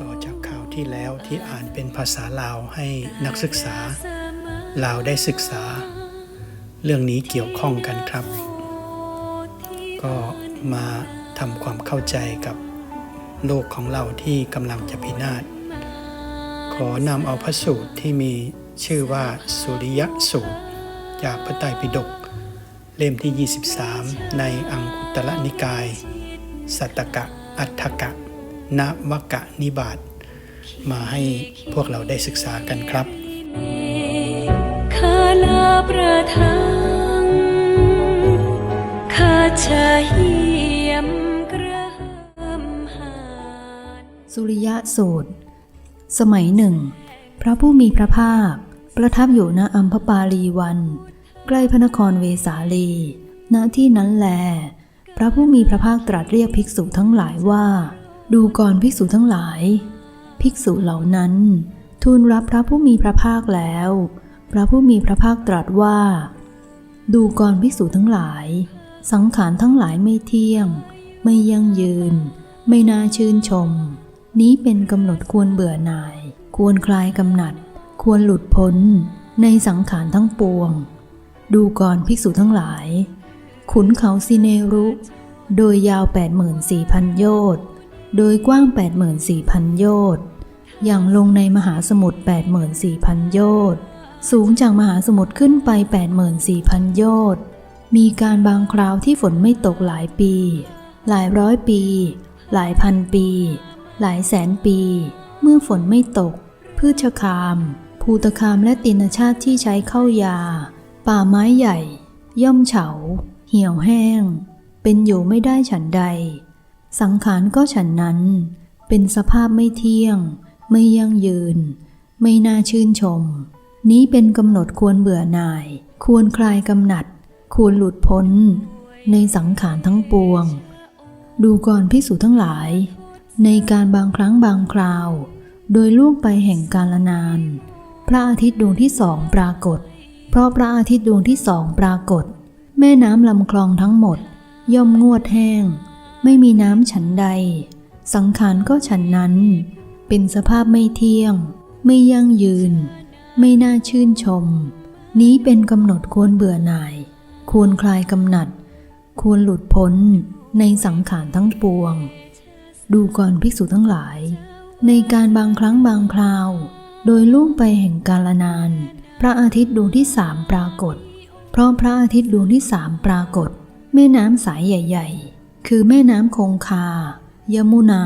ต่อจากข่าวที่แล้วที่อ่านเป็นภาษาลาวให้นักศึกษาลาวได้ศึกษา เรื่องนี้เกี่ยวข้องกันครับ ก็มาทำความเข้าใจกับโลกของเราที่กำลังจะพินาศ ขอนำเอาพระสูตรที่มีชื่อว่าสุริยสูตร จากพระไตรปิฎกเล่มที่ 23 ในอังคุตรนิกาย สัตตกะอัฏฐกะนวกะนิบาตมาให้พวกเราได้ศึกษากันครับ คาลาประทาชาเหียมกระหำหาน สุริยะสูตร สมัยหนึ่ง พระผู้มีพระภาค ประทับอยู่ณอัมพปาลีวัน ใกล้พระนครเวสาลี ณที่นั้นแล พระผู้มีพระภาคตรัสเรียกภิกษุทั้งหลายว่า ดูก่อนภิกษุทั้งหลาย ภิกษุเหล่านั้น ทูลรับพระผู้มีพระภาคแล้ว พระผู้มีพระภาคตรัสว่า ดูก่อนภิกษุทั้งหลาย สังขารทั้งหลายไม่เที่ยง ไม่ยั่งยืน ไม่น่าชื่นชม นี้เป็นกำหนดควรเบื่อหน่าย ควรคลายกำหนัด ควรหลุดพ้น ในสังขารทั้งปวง ดูก่อนภิกษุทั้งหลาย ขุนเขาซิเนรุ โดยยาว 84,000 โยชน์โดยกว้าง 84,000 โยชน์อย่างลงในมหาสมุทร84,000 โยชน์สูงจากมหาสมุทรขึ้นไป 84,000 โยชน์ มีการบางคราวที่ฝนไม่ตกหลายปี หลายร้อยปี หลายพันปี หลายแสนปี เมื่อฝนไม่ตก พืชคาม ภูตคามและตินชาติที่ใช้เข้ายา ป่าไม้ใหญ่ ย่อมเฉา เหี่ยวแห้ง เป็นอยู่ไม่ได้ฉันใด สังขารก็ฉันนั้น เป็นสภาพไม่เที่ยง ไม่ยั่งยืน ไม่น่าชื่นชม นี้เป็นกำหนดควรเบื่อหน่าย ควรคลายกำหนัด ควรหลุดพ้นในสังขารทั้งปวง ดูก่อนภิกษุทั้งหลาย ในการบางครั้งบางคราว โดยล่วงไปแห่งกาลนาน พระอาทิตย์ดวงที่สองปรากฏ เพราะพระอาทิตย์ดวงที่สองปรากฏ แม่น้ำลำคลองทั้งหมด ย่อมงวดแห้ง ไม่มีน้ำฉันใด สังขารก็ฉันนั้น เป็นสภาพไม่เที่ยง ไม่ยั่งยืน ไม่น่าชื่นชม นี้เป็นกำหนดควรเบื่อหน่าย ควรคลายกำหนัด ควรหลุดพ้นในสังขารทั้งปวง ดูก่อนภิกษุทั้งหลาย ในการบางครั้งบางคราว โดยล่วงไปแห่งกาลนาน พระอาทิตย์ดวงที่สามปรากฏ เพราะพระอาทิตย์ดวงที่สามปรากฏ แม่น้ำสายใหญ่ ๆ คือแม่น้ำคงคา ยมุนา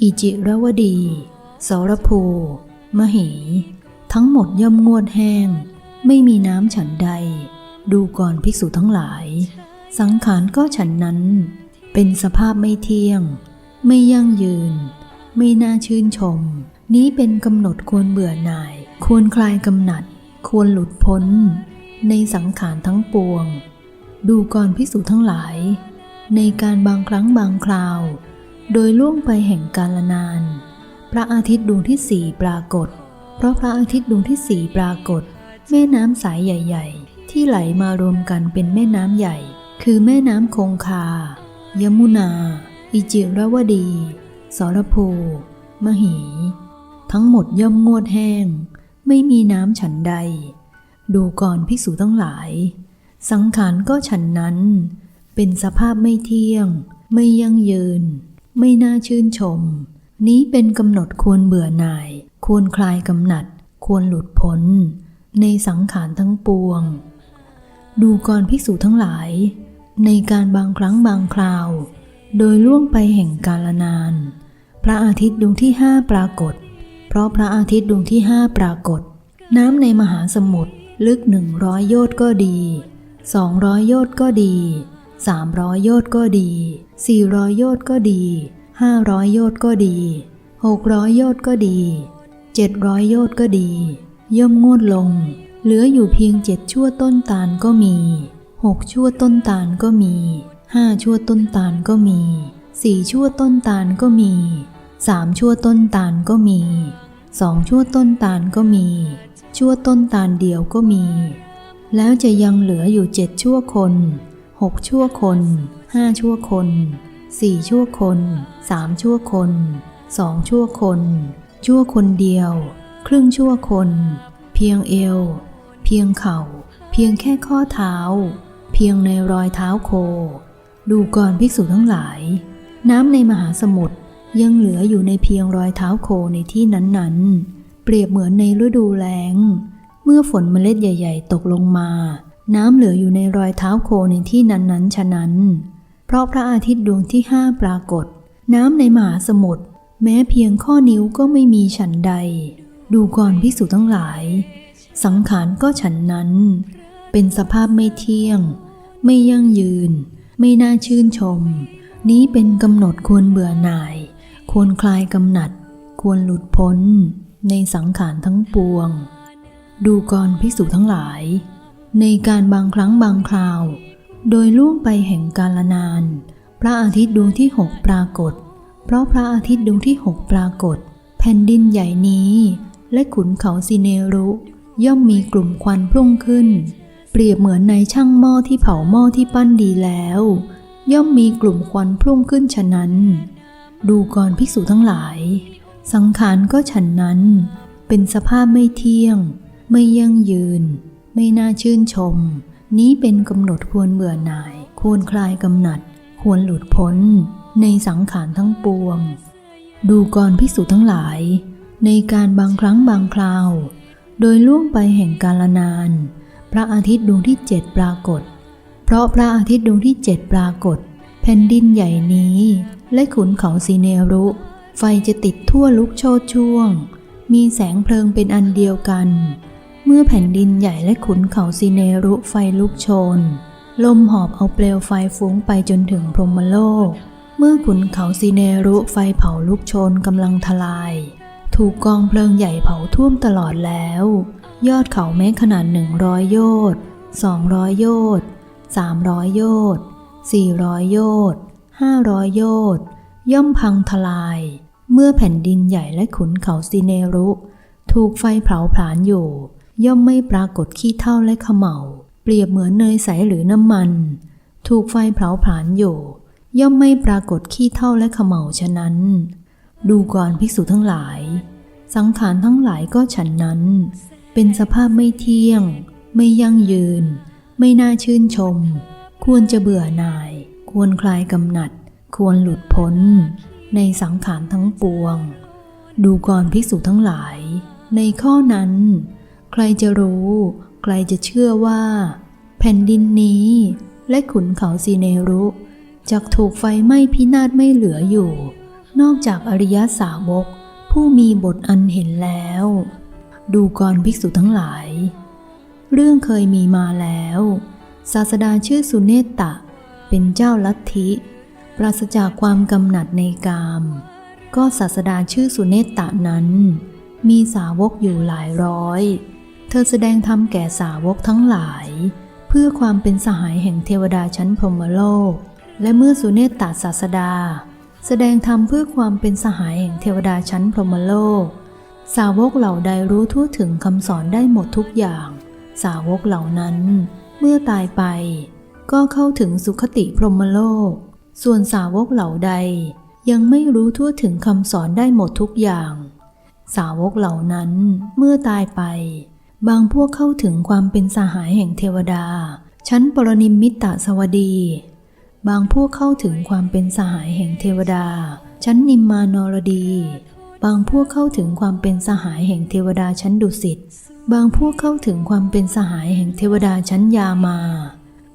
อิจิรวดี สรภู มหี ทั้งหมดย่อมงวดแห้ง ไม่มีน้ำฉันใด ดูก่อนภิกษุทั้งหลาย สังขารก็ฉันนั้น เป็นสภาพไม่เที่ยง ไม่ยั่งยืน ไม่น่าชื่นชม นี้เป็นกำหนดควรเบื่อหน่าย ควรคลายกำหนัด ควรหลุดพ้น ในสังขารทั้งปวง ดูก่อนภิกษุทั้งหลาย ในการบางครั้งบางคราว โดยล่วงไปแห่งกาลนาน พระอาทิตย์ดวงที่สี่ปรากฏ เพราะพระอาทิตย์ดวงที่สี่ปรากฏ แม่น้ำสายใหญ่ ๆ ที่ไหลมารวมกันเป็นแม่น้ำใหญ่ คือแม่น้ำคงคา ยมุนา อิจิรวดี สรภู มหี ทั้งหมดย่อมงวดแห้ง ไม่มีน้ำฉันใด ดูก่อนภิกษุทั้งหลาย สังขารก็ฉันนั้น เป็นสภาพไม่เที่ยง ไม่ยั่งยืน ไม่น่าชื่นชม นี้เป็นกำหนดควรเบื่อหน่าย ควรคลายกำหนัด ควรหลุดพ้นในสังขารทั้งปวง ดูก่อนภิกษุทั้งหลาย ในการบางครั้งบางคราว โดยล่วงไปแห่งกาลนาน พระอาทิตย์ดวงที่ห้าปรากฏ เพราะพระอาทิตย์ดวงที่ห้าปรากฏ น้ำในมหาสมุทรลึกหนึ่งร้อยโยชน์ก็ดีสองร้อยโยชน์ก็ดีสามร้อยโยชน์ก็ดีสี่ร้อยโยชน์ก็ดีห้าร้อยโยชน์ก็ดีหกร้อยโยชน์ก็ดีเจ็ดร้อยโยชน์ก็ดี ย่อมงวดลง เหลืออยู่เพียงเจ็ดชั่วต้นตาลก็มีหกชั่วต้นตาลก็มีห้าชั่วต้นตาลก็มีสี่ชั่วต้นตาลก็มีสามชั่วต้นตาลก็มีสองชั่วต้นตาลก็มี ชั่วต้นตาลเดียวก็มี แล้วจะยังเหลืออยู่เจ็ดชั่วคนหกชั่วคนห้าชั่วคนสี่ชั่วคนสามชั่วคนสองชั่วคน ชั่วคนเดียว ครึ่งชั่วคน เพียงเอว เพียงเข่า เพียงแค่ข้อเท้า เพียงในรอยเท้าโค ดูก่อนภิกษุทั้งหลาย น้ำในมหาสมุทรยังเหลืออยู่ในเพียงรอยเท้าโคในที่นั้นๆ เปรียบเหมือนในฤดูแล้ง เมื่อฝนเมล็ดใหญ่ ๆ ตกลงมา น้ำเหลืออยู่ในรอยเท้าโคในที่นั้นๆ ฉะนั้น เพราะพระอาทิตย์ดวงที่ห้าปรากฏ น้ำในมหาสมุทรแม้เพียงข้อนิ้วก็ไม่มีฉันใด ดูก่อนภิกษุทั้งหลาย สังขารก็ฉันนั้น เป็นสภาพไม่เที่ยง ไม่ยั่งยืน ไม่น่าชื่นชม นี้เป็นกำหนดควรเบื่อหน่าย ควรคลายกำหนัด ควรหลุดพ้น ในสังขารทั้งปวง ดูก่อนภิกษุทั้งหลาย ในการบางครั้งบางคราว โดยล่วงไปแห่งกาลนาน พระอาทิตย์ดวงที่หกปรากฏ เพราะพระอาทิตย์ดวงที่หกปรากฏ แผ่นดินใหญ่นี้ และขุนเขาซิเนรุ ย่อมมีกลุ่มควันพุ่งขึ้น เปรียบเหมือนในช่างหม้อที่เผาหม้อที่ปั้นดีแล้ว ย่อมมีกลุ่มควันพุ่งขึ้นฉะนั้น ดูก่อนภิกษุทั้งหลาย สังขารก็ฉันนั้น เป็นสภาพไม่เที่ยง ไม่ยั่งยืน ไม่น่าชื่นชม นี้เป็นกำหนดควรเบื่อหน่าย ควรคลายกำหนัด ควรหลุดพ้น ในสังขารทั้งปวง ดูก่อนภิกษุทั้งหลาย ในการบางครั้งบางคราว โดยล่วงไปแห่งกาลนาน พระอาทิตย์ดวงที่เจ็ดปรากฏ เพราะพระอาทิตย์ดวงที่เจ็ดปรากฏ แผ่นดินใหญ่นี้ และขุนเขาสีเนรุ ไฟจะติดทั่วลุกโชดช่วง มีแสงเพลิงเป็นอันเดียวกัน เมื่อแผ่นดินใหญ่และขุนเขาซีเนรุไฟลุกโชน ลมหอบเอาเปลวไฟฟุ้งไปจนถึงพรหมโลก เมื่อขุนเขาซีเนรุไฟเผาลุกโชนกำลังทลาย ถูกกองเพลิงใหญ่เผาท่วมตลอดแล้ว ยอดเขาแม้ขนาดหนึ่งร้อยโยชน์สองร้อยโยชน์สามร้อยโยชน์สี่ร้อยโยชน์ห้าร้อยโยชน์ย่อมพังทลาย เมื่อแผ่นดินใหญ่และขุนเขาซีเนรุ ถูกไฟเผาผลาญอยู่ ย่อมไม่ปรากฏขี้เถ้าและขมเหลาเปรียบเหมือนเนยใสหรือน้ำมัน ถูกไฟเผาผลาญอยู่ ย่อมไม่ปรากฏขี้เถ้าและขมเหลาฉะนั้น ดูก่อนภิกษุทั้งหลาย สังขารทั้งหลายก็ฉันนั้น เป็นสภาพไม่เที่ยง ไม่ยั่งยืน ไม่น่าชื่นชม ควรจะเบื่อหน่าย ควรคลายกำหนัด ควรหลุดพ้น ในสังขารทั้งปวง ดูก่อนภิกษุทั้งหลาย ในข้อนั้น ใครจะรู้ ใครจะเชื่อว่า แผ่นดินนี้ และขุนเขาซีเนรุจะถูกไฟไหม้พินาศไม่เหลืออยู่ นอกจากอริยสาวก ผู้มีบทอันเห็นแล้ว ดูก่อนภิกษุทั้งหลาย เรื่องเคยมีมาแล้ว ศาสดาชื่อสุเนตตะ เป็นเจ้าลัทธิ ปราศจากความกำหนัดในกาม ก็ศาสดาชื่อสุเนตตะนั้น มีสาวกอยู่หลายร้อย เธอแสดงธรรมแก่สาวกทั้งหลาย เพื่อความเป็นสหายแห่งเทวดาชั้นพรหมโลก และเมื่อสุเนตตะศาสดา แสดงธรรมเพื่อความเป็นสหายแห่งเทวดาชั้นพรหมโลก สาวกเหล่าใดรู้ทั่วถึงคำสอนได้หมดทุกอย่าง สาวกเหล่านั้นเมื่อตายไป ก็เข้าถึงสุคติพรหมโลก ส่วนสาวกเหล่าใดยังไม่รู้ทั่วถึงคำสอนได้หมดทุกอย่าง สาวกเหล่านั้นเมื่อตายไป บางพวกเข้าถึงความเป็นสหายแห่งเทวดา ชั้นปรนิมมิตตสวดี บางพวกเข้าถึงความเป็นสหายแห่งเทวดา ชั้นนิมมานรดี บางพวกเข้าถึงความเป็นสหายแห่งเทวดาชั้นดุสิต บางพวกเข้าถึงความเป็นสหายแห่งเทวดาชั้นยามา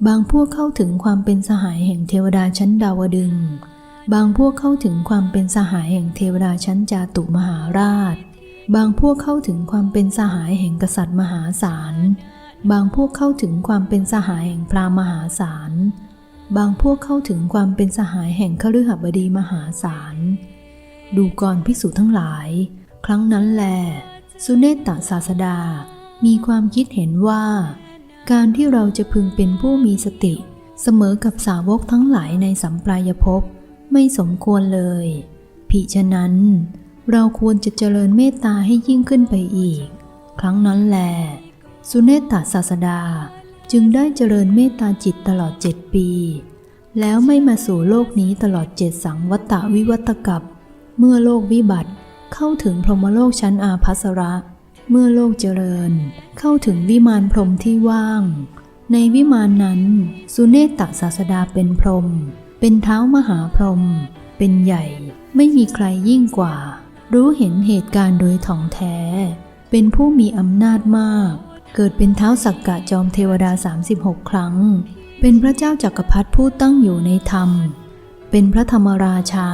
บางพวกเข้าถึงความเป็นสหายแห่งเทวดาชั้นดาวดึง บางพวกเข้าถึงความเป็นสหายแห่งเทวดาชั้นจาตุมหาราช บางพวกเข้าถึงความเป็นสหายแห่งกษัตริย์มหาศาล บางพวกเข้าถึงความเป็นสหายแห่งพราหมณ์มหาศาล บางพวกเข้าถึงความเป็นสหายแห่งคฤหบดีมหาศาล ดูก่อนภิกษุทั้งหลาย ครั้งนั้นแล สุเนตตศาสดา มีความคิดเห็นว่า การที่เราจะพึงเป็นผู้มีสติ เสมอกับสาวกทั้งหลายในสัมปรายภพไม่สมควรเลยผิฉะนั้น เราควรจะเจริญเมตตาให้ยิ่งขึ้นไปอีก ครั้งนั้นแล สุเนตตศาสดา จึงได้เจริญเมตตาจิตตลอดเจ็ดปี แล้วไม่มาสู่โลกนี้ตลอดเจ็ดสังวัตวิวัตกับ เมื่อโลกวิบัติเข้าถึงพรหมโลกชั้นอาภัสระ เมื่อโลกเจริญ เข้าถึงวิมานพรหมที่ว่าง ในวิมานนั้น สุเนตตศาสดาเป็นพรหมเป็นเท้ามหาพรหมเป็นใหญ่ ไม่มีใครยิ่งกว่า รู้เห็นเหตุการณ์โดยถ่องแท้ เป็นผู้มีอำนาจมาก เกิดเป็นเท้าสักกะจอมเทวดา 36 ครั้ง เป็นพระเจ้าจักรพรรดิผู้ตั้งอยู่ในธรรม เป็นพระธรรมราชา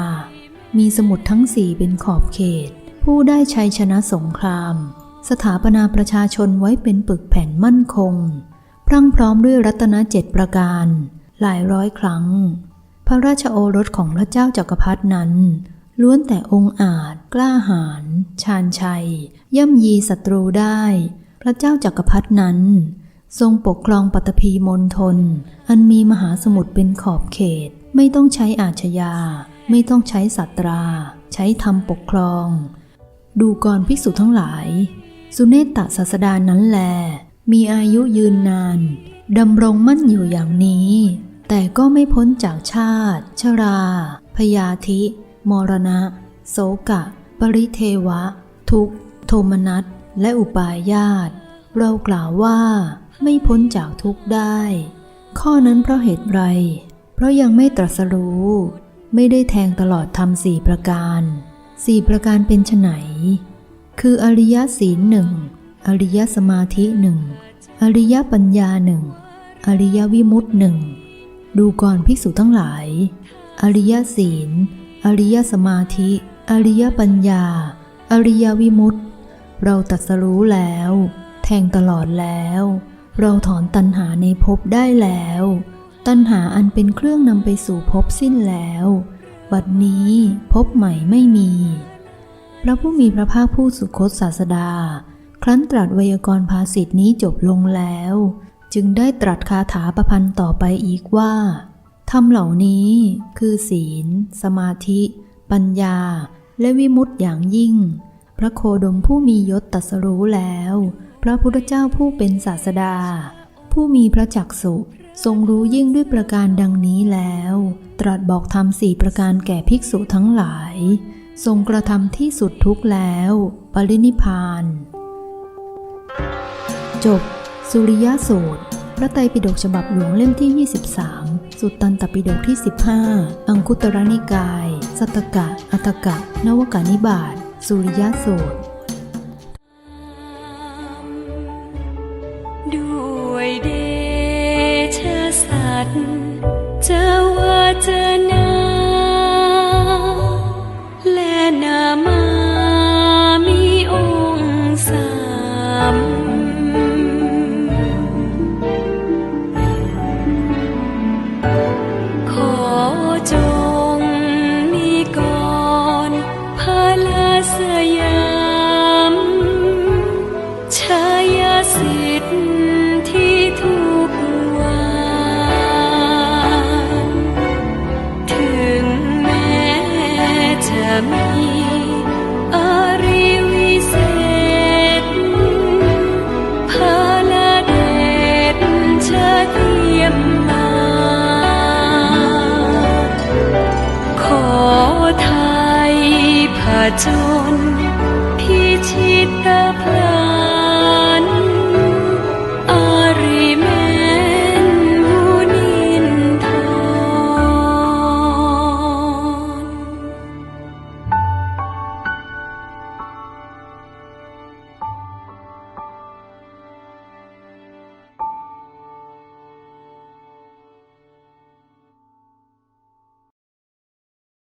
มีสมุดทั้งสี่เป็นขอบเขต ผู้ได้ชัยชนะสงคราม สถาปนาประชาชนไว้เป็นปึกแผ่นมั่นคง พรั่งพร้อมด้วยรัตนเจ็ดประการ หลายร้อยครั้ง พระราชโอรสของพระเจ้าจักรพรรดินั้นล้วนแต่องค์อาจ กล้าหาญ ชาญชัย ย่ำยีศัตรูได้ พระเจ้าจักรพรรดินั้น ทรงปกครองปัตภีมณฑลอันมีมหาสมุทรเป็นขอบเขต ไม่ต้องใช้อาชญา ไม่ต้องใช้สัตรา ใช้ธรรมปกครอง ดูก่อนภิกษุทั้งหลาย สุเนตตศาสดานั้นแล มีอายุยืนนานดำรงมั่นอยู่อย่างนี้ แต่ก็ไม่พ้นจากชาติ ชรา พยาธิ มรณะโสกะ ปริเทวะ ทุกข์โทมนัส และอุปาญาต เรากล่าวว่าไม่พ้นจากทุกข์ได้ ข้อนั้นเพราะเหตุไร เพราะยังไม่ตรัสรู้ ไม่ได้แทงตลอดทำสี่ประการสี่ประการเป็นไนคืออริยศีลหนึ่งอริยสมาธิหนึ่งอริยปัญญาหนึ่งอริยวิมุตติหนึ่งดูก่อนภิกษุทั้งหลาย อริยศีล อริยสมาธิ อริยปัญญา อริยวิมุตติ เราตรัสรู้แล้ว แทงตลอดแล้ว เราถอนตัณหาในภพได้แล้ว ตัณหาอันเป็นเครื่องนำไปสู่ภพสิ้นแล้ว บัดนี้ภพใหม่ไม่มี พระผู้มีพระภาคผู้สุคตศาสดา ครั้นตรัสไวยากรณ์ภาษิตนี้จบลงแล้ว จึงได้ตรัสคาถาประพันธ์ต่อไปอีกว่าธรรมเหล่านี้คือศีล สมาธิ ปัญญา และวิมุตติอย่างยิ่ง พระโคดมผู้มียศตัสรู้แล้ว พระพุทธเจ้าผู้เป็นศาสดา ผู้มีพระจักสุทรงรู้ยิ่งด้วยประการดังนี้แล้ว ตรัสบอกธรรมสี่ประการแก่ภิกษุทั้งหลาย ทรงกระทำที่สุดทุกแล้ว ปรินิพพาน จบ สุริยสูตร พระไตรปิฎกฉบับหลวงเล่มที่ 23 สุตตันตปิฎกที่ 15 อังคุตรนิกาย สัตตกะ อัตตกะ นวกานิบาต สุริยสูตร ด้วยเดชะสัตว์จะว่าจน to